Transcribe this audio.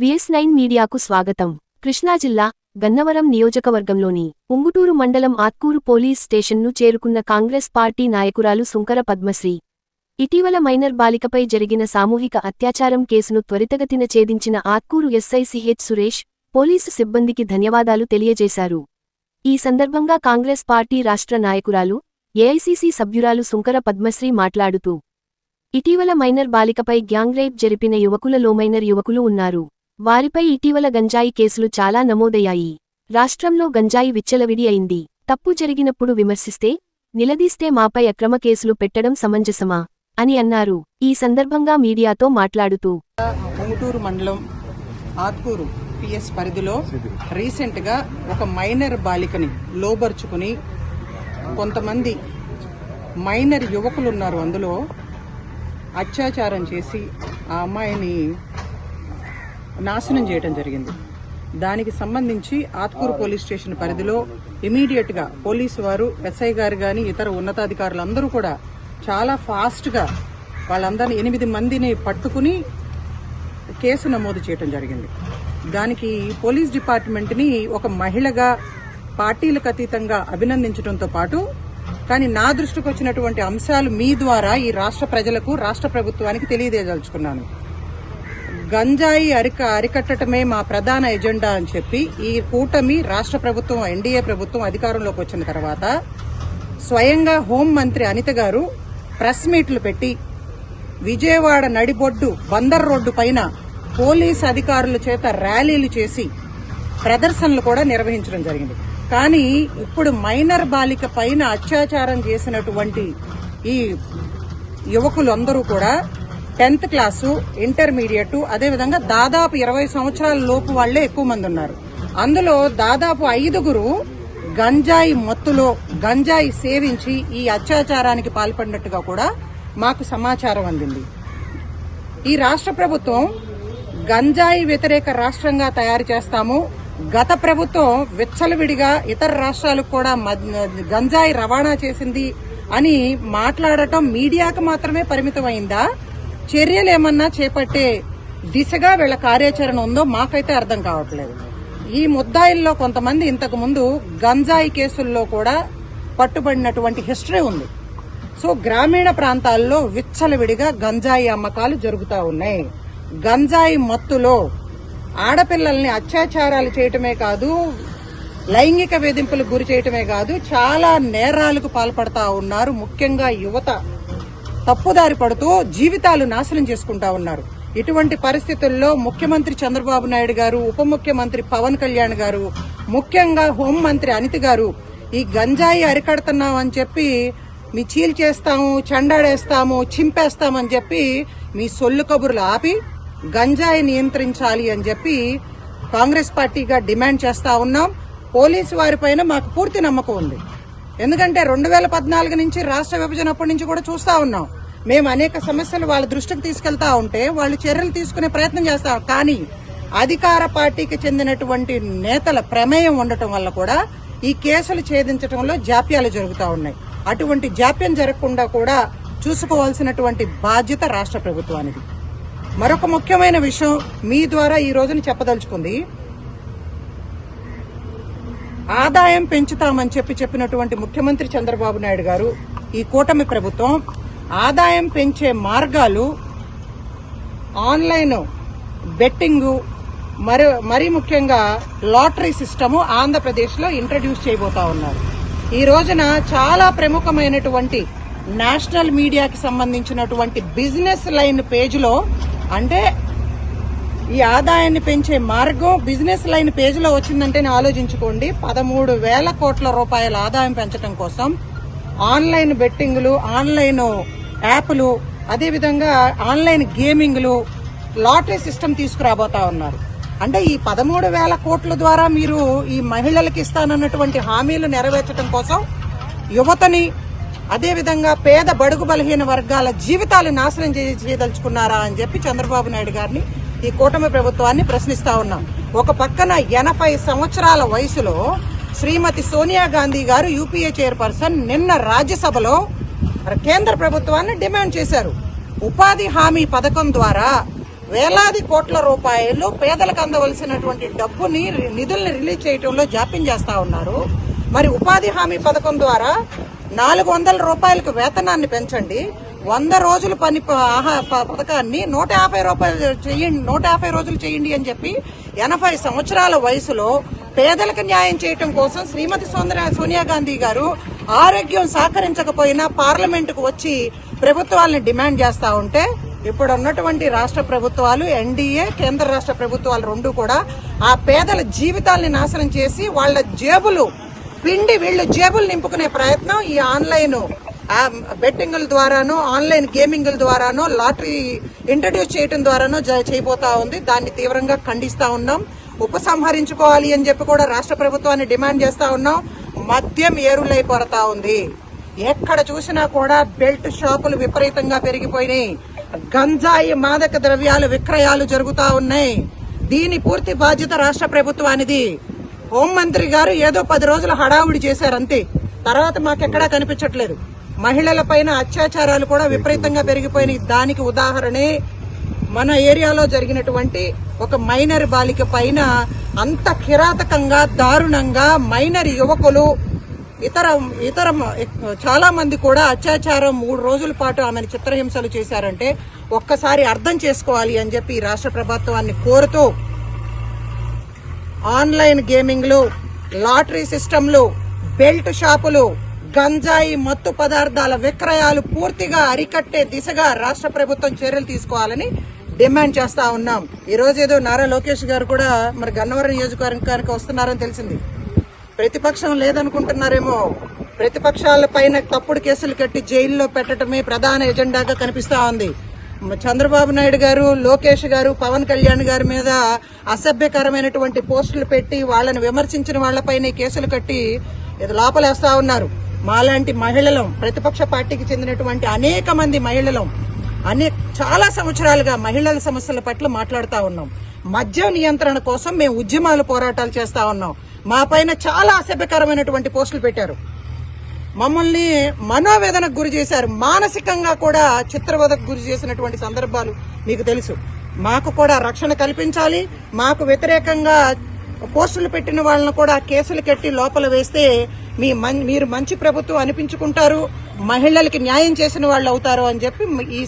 VS nine మీడియాకు స్వాగతం. కృష్ణా జిల్లా గన్నవరం నియోజకవర్గంలోని ఉంగుటూరు మండలం ఆత్కూరు పోలీస్ స్టేషన్ను చేరుకున్న కాంగ్రెస్ పార్టీ నాయకురాలు సుంకర పద్మశ్రీ. ఇటీవల మైనర్ బాలికపై జరిగిన సామూహిక అత్యాచారం కేసును త్వరితగతిన ఛేదించిన Atkur SI CH Suresh police సిబ్బందికి ధన్యవాదాలు తెలియజేశారు. ఈ సందర్భంగా కాంగ్రెస్ పార్టీ రాష్ట్ర నాయకురాలు ఏఐసీసీ సభ్యురాలు సుంకర పద్మశ్రీ మాట్లాడుతూ ఇటీవల మైనర్ బాలికపై గ్యాంగ్ రేప్ జరిపిన యువకుల లోమైనర్ యువకులు ఉన్నారు. వారిపై ఇటీవల గంజాయి కేసులు చాలా నమోదయ్యాయి. రాష్ట్రంలో గంజాయి విచ్చలవిడి అయింది. తప్పు జరిగినప్పుడు విమర్శిస్తే నిలదీస్తే మాపై అక్రమ కేసులు పెట్టడం సమంజసమా? అని అన్నారు. ఈ సందర్భంగా మీడియాతో మాట్లాడుతూ ఉంగుటూరు మండలం ఆత్కూరు పిఎస్ పరిధిలో రీసెంట్గా ఒక మైనర్ బాలికని లోబరుచుకుని కొంతమంది మైనర్ యువకులు ఉన్నారు అందులో అత్యాచారం చేసి ఆ అమ్మాయిని నాశనం చేయడం జరిగింది. దానికి సంబంధించి ఆత్కూరు పోలీస్ స్టేషన్ పరిధిలో ఇమీడియట్గా పోలీసు వారు ఎస్ఐ గారు గాని ఇతర ఉన్నతాధికారులందరూ కూడా చాలా ఫాస్ట్గా వాళ్ళందరినీ ఎనిమిది మందిని పట్టుకుని కేసు నమోదు చేయడం జరిగింది. దానికి పోలీస్ డిపార్ట్మెంట్ని ఒక మహిళగా పార్టీలకు అతీతంగా అభినందించడంతో పాటు కానీ నా దృష్టికి వచ్చినటువంటి అంశాలు మీ ద్వారా ఈ రాష్ట్ర ప్రజలకు రాష్ట్ర ప్రభుత్వానికి తెలియజేయదలుచుకున్నాను. గంజాయి అరిక అరికట్టడమే మా ప్రధాన ఎజెండా అని చెప్పి ఈ కూటమి రాష్ట్ర ప్రభుత్వం ఎన్డీఏ ప్రభుత్వం అధికారంలోకి వచ్చిన తర్వాత స్వయంగా హోం మంత్రి అనిత గారు ప్రెస్ మీట్లు పెట్టి విజయవాడ నడిబొడ్డు బందర్ రోడ్డు పైన పోలీస్ అధికారుల చేత ర్యాలీలు చేసి ప్రదర్శనలు కూడా నిర్వహించడం జరిగింది. కానీ ఇప్పుడు మైనర్ బాలిక పైన అత్యాచారం చేసినటువంటి ఈ యువకులందరూ కూడా టెన్త్ క్లాసు ఇంటర్మీడియట్ అదేవిధంగా దాదాపు ఇరవై సంవత్సరాల లోపు వాళ్ళే ఎక్కువ మంది ఉన్నారు. అందులో దాదాపు ఐదుగురు గంజాయి మత్తులో గంజాయి సేవించి ఈ అత్యాచారానికి పాల్పడినట్టుగా కూడా మాకు సమాచారం అందింది. ఈ రాష్ట్ర ప్రభుత్వం గంజాయి వ్యతిరేక రాష్ట్రంగా తయారు చేస్తాము. గత ప్రభుత్వం విచ్చలవిడిగా ఇతర రాష్ట్రాలకు కూడా గంజాయి రవాణా చేసింది అని మాట్లాడటం మీడియాకు మాత్రమే పరిమితమైందా? చర్యలు ఏమన్నా చేపట్టే దిశగా వీళ్ళ కార్యాచరణ ఉందో మాకైతే అర్థం కావట్లేదు. ఈ ముద్దాయిల్లో కొంతమంది ఇంతకు ముందు గంజాయి కేసుల్లో కూడా పట్టుబడినటువంటి హిస్టరీ ఉంది. సో గ్రామీణ ప్రాంతాల్లో విచ్చలవిడిగా గంజాయి అమ్మకాలు జరుగుతూ ఉన్నాయి. గంజాయి మత్తులో ఆడపిల్లల్ని అత్యాచారాలు చేయటమే కాదు లైంగిక వేధింపులకు గురి చేయటమే కాదు చాలా నేరాలకు పాల్పడతా ఉన్నారు ముఖ్యంగా యువత. తప్పుదారి పడుతూ జీవితాలు నాశనం చేసుకుంటా ఉన్నారు. ఇటువంటి పరిస్థితుల్లో ముఖ్యమంత్రి చంద్రబాబు నాయుడు గారు ఉప ముఖ్యమంత్రి పవన్ కళ్యాణ్ గారు ముఖ్యంగా హోంమంత్రి అనిత గారు ఈ గంజాయి అరికడుతున్నాం అని చెప్పి మీ చీల్ చేస్తాము చెండాడేస్తాము చింపేస్తామని చెప్పి మీ సొల్లు కబుర్లు ఆపి గంజాయి నియంత్రించాలి అని చెప్పి కాంగ్రెస్ పార్టీగా డిమాండ్ చేస్తా ఉన్నాం. పోలీసు వారిపైన మాకు పూర్తి నమ్మకం ఉంది. ఎందుకంటే రెండు వేల పద్నాలుగు నుంచి రాష్ట్ర విభజన అప్పటి నుంచి కూడా చూస్తా ఉన్నాం. మేము అనేక సమస్యలు వాళ్ళ దృష్టికి తీసుకెళ్తా ఉంటే వాళ్ళు చర్యలు తీసుకునే ప్రయత్నం చేస్తాం కానీ అధికార పార్టీకి చెందినటువంటి నేతల ప్రమేయం ఉండటం వల్ల కూడా ఈ కేసులు ఛేదించడంలో జాప్యాలు జరుగుతూ ఉన్నాయి. అటువంటి జాప్యం జరగకుండా కూడా చూసుకోవాల్సినటువంటి బాధ్యత రాష్ట్ర ప్రభుత్వానికి మరొక ముఖ్యమైన విషయం మీ ద్వారా ఈ రోజున చెప్పదలుచుకుంది. ఆదాయం పెంచుతామని చెప్పి చెప్పినటువంటి ముఖ్యమంత్రి చంద్రబాబు నాయుడు గారు ఈ కూటమి ప్రభుత్వం ఆదాయం పెంచే మార్గాలు ఆన్లైన్ బెట్టింగు మరి మరీ ముఖ్యంగా లాటరీ సిస్టము ఆంధ్రప్రదేశ్లో ఇంట్రడ్యూస్ చేయబోతా ఉన్నారు. ఈ రోజున చాలా ప్రముఖమైనటువంటి నేషనల్ మీడియాకి సంబంధించినటువంటి బిజినెస్ లైన్ పేజీలో అంటే ఈ ఆదాయాన్ని పెంచే మార్గం బిజినెస్ లైన్ పేజీలో వచ్చిందంటేనే ఆలోచించుకోండి. పదమూడు వేల కోట్ల రూపాయల ఆదాయం పెంచడం కోసం ఆన్లైన్ బెట్టింగ్లు ఆన్లైన్ యాప్లు అదేవిధంగా ఆన్లైన్ గేమింగ్లు లాటరీ సిస్టమ్ తీసుకురాబోతా ఉన్నారు. అంటే ఈ పదమూడు వేల కోట్ల ద్వారా మీరు ఈ మహిళలకు ఇస్తానన్నటువంటి హామీలు నెరవేర్చడం కోసం యువతని అదేవిధంగా పేద బడుగు బలహీన వర్గాల జీవితాలు నాశనం చేయదలుచుకున్నారా అని చెప్పి చంద్రబాబు నాయుడు గారిని ఈ కూటమి ప్రభుత్వాన్ని ప్రశ్నిస్తా ఉన్నాం. ఒక పక్కన ఎనభై సంవత్సరాల వయసులో శ్రీమతి సోనియా గాంధీ గారు యూపీఏ చైర్పర్సన్ నిన్న రాజ్యసభలో కేంద్ర ప్రభుత్వాన్ని డిమాండ్ చేశారు. ఉపాధి హామీ పథకం ద్వారా వేలాది కోట్ల రూపాయలు పేదలకు అందవలసినటువంటి డబ్బుని నిధుల్ని రిలీజ్ చేయడంలో జాప్యం చేస్తా ఉన్నారు. మరి ఉపాధి హామీ పథకం ద్వారా నాలుగు వందల రూపాయలకు వేతనాన్ని పెంచండి. వంద రోజుల పని ఆహా ప- పథకాన్ని నూట యాభై రూపాయలు చేయండి నూట యాభై రోజులు చేయండి అని చెప్పి ఎనభై సంవత్సరాల వయసులో పేదలకు న్యాయం చేయటం కోసం శ్రీమతి సోందర సోనియా గాంధీ గారు ఆరోగ్యం సహకరించకపోయినా పార్లమెంటుకు వచ్చి ప్రభుత్వాలను డిమాండ్ చేస్తూ ఉంటే ఇప్పుడు ఉన్నటువంటి రాష్ట్ర ప్రభుత్వాలు ఎన్డీఏ కేంద్ర రాష్ట్ర ప్రభుత్వాలు రెండు కూడా ఆ పేదల జీవితాల్ని నాశనం చేసి వాళ్ళ జేబులు పిండి వీళ్ళు జేబులు నింపుకునే ప్రయత్నం ఈ ఆన్లైన్ బెట్టింగుల ద్వారానో ఆన్లైన్ గేమింగ్ల ద్వారానో లాటరీ ఇంట్రడ్యూస్ చేయడం ద్వారానో జ- చేయబోతా ఉంది. దాన్ని తీవ్రంగా ఖండిస్తా ఉన్నాం. ఉపసంహరించుకోవాలి అని చెప్పి కూడా రాష్ట్ర ప్రభుత్వాన్ని డిమాండ్ చేస్తా ఉన్నాం. మద్యం ఏరులైపోతా ఉంది. ఎక్కడ చూసినా కూడా బెల్ట్ షాపులు విపరీతంగా పెరిగిపోయినాయి. గంజాయి మాదక ద్రవ్యాలు విక్రయాలు జరుగుతూ ఉన్నాయి. దీని పూర్తి బాధ్యత రాష్ట్ర ప్రభుత్వానిది. హోంమంత్రి గారు ఏదో పది రోజులు హడావుడి చేశారు అంతే. తర్వాత మాకెక్కడా కనిపించట్లేదు. మహిళల పైన అత్యాచారాలు కూడా విపరీతంగా పెరిగిపోయినాయి. దానికి ఉదాహరణే మన ఏరియాలో జరిగినటువంటి ఒక మైనర్ బాలిక పైన అంత కిరాతకంగా దారుణంగా మైనర్ యువకులు ఇతర ఇతర చాలా మంది కూడా అత్యాచారం మూడు రోజుల పాటు ఆమెను చిత్రహింసలు చేశారంటే ఒక్కసారి అర్థం చేసుకోవాలి అని చెప్పి రాష్ట్ర ప్రభుత్వాన్ని కోరుతూ ఆన్లైన్ గేమింగ్లు లాటరీ సిస్టంలు బెల్ట్ షాపులు గంజాయి మత్తు పదార్థాల విక్రయాలు పూర్తిగా అరికట్టే దిశగా రాష్ట్ర ప్రభుత్వం చర్యలు తీసుకోవాలని డిమాండ్ చేస్తా ఉన్నాం. ఈ రోజు ఏదో నారా లోకేష్ గారు కూడా మరి గన్నవరం నియోజకవర్గానికి వస్తున్నారని తెలిసింది. ప్రతిపక్షం లేదనుకుంటున్నారేమో. ప్రతిపక్షాల పైన తప్పుడు కేసులు కట్టి జైల్లో పెట్టడమే ప్రధాన ఎజెండాగా కనిపిస్తూ ఉంది. చంద్రబాబు నాయుడు గారు లోకేష్ గారు పవన్ కళ్యాణ్ గారి మీద అసభ్యకరమైనటువంటి పోస్టులు పెట్టి వాళ్ళని విమర్శించిన వాళ్ళపైన కేసులు కట్టి ఇది లోపలేస్తా ఉన్నారు. మాలాంటి మహిళలం ప్రతిపక్ష పార్టీకి చెందినటువంటి అనేక మంది మహిళలం అనే చాలా సంవత్సరాలుగా మహిళల సమస్యల పట్ల మాట్లాడుతూ ఉన్నాం. మద్యం నియంత్రణ కోసం మేము ఉద్యమాలు పోరాటాలు చేస్తా ఉన్నాం. మా పైన చాలా అసభ్యకరమైనటువంటి పోస్టులు పెట్టారు. మమ్మల్ని మనోవేదనకు గురి చేశారు. మానసికంగా కూడా చిత్రవదకు గురి చేసినటువంటి సందర్భాలు మీకు తెలుసు. మాకు కూడా రక్షణ కల్పించాలి. మాకు వ్యతిరేకంగా పోస్టులు పెట్టిన వాళ్ళను కూడా కేసులు కట్టి లోపల వేస్తే మీ మన్- మీరు మంచి ప్రభుత్వం అనిపించుకుంటారు మహిళలకి న్యాయం చేసిన వాళ్ళు అవుతారు అని చెప్పి ఈ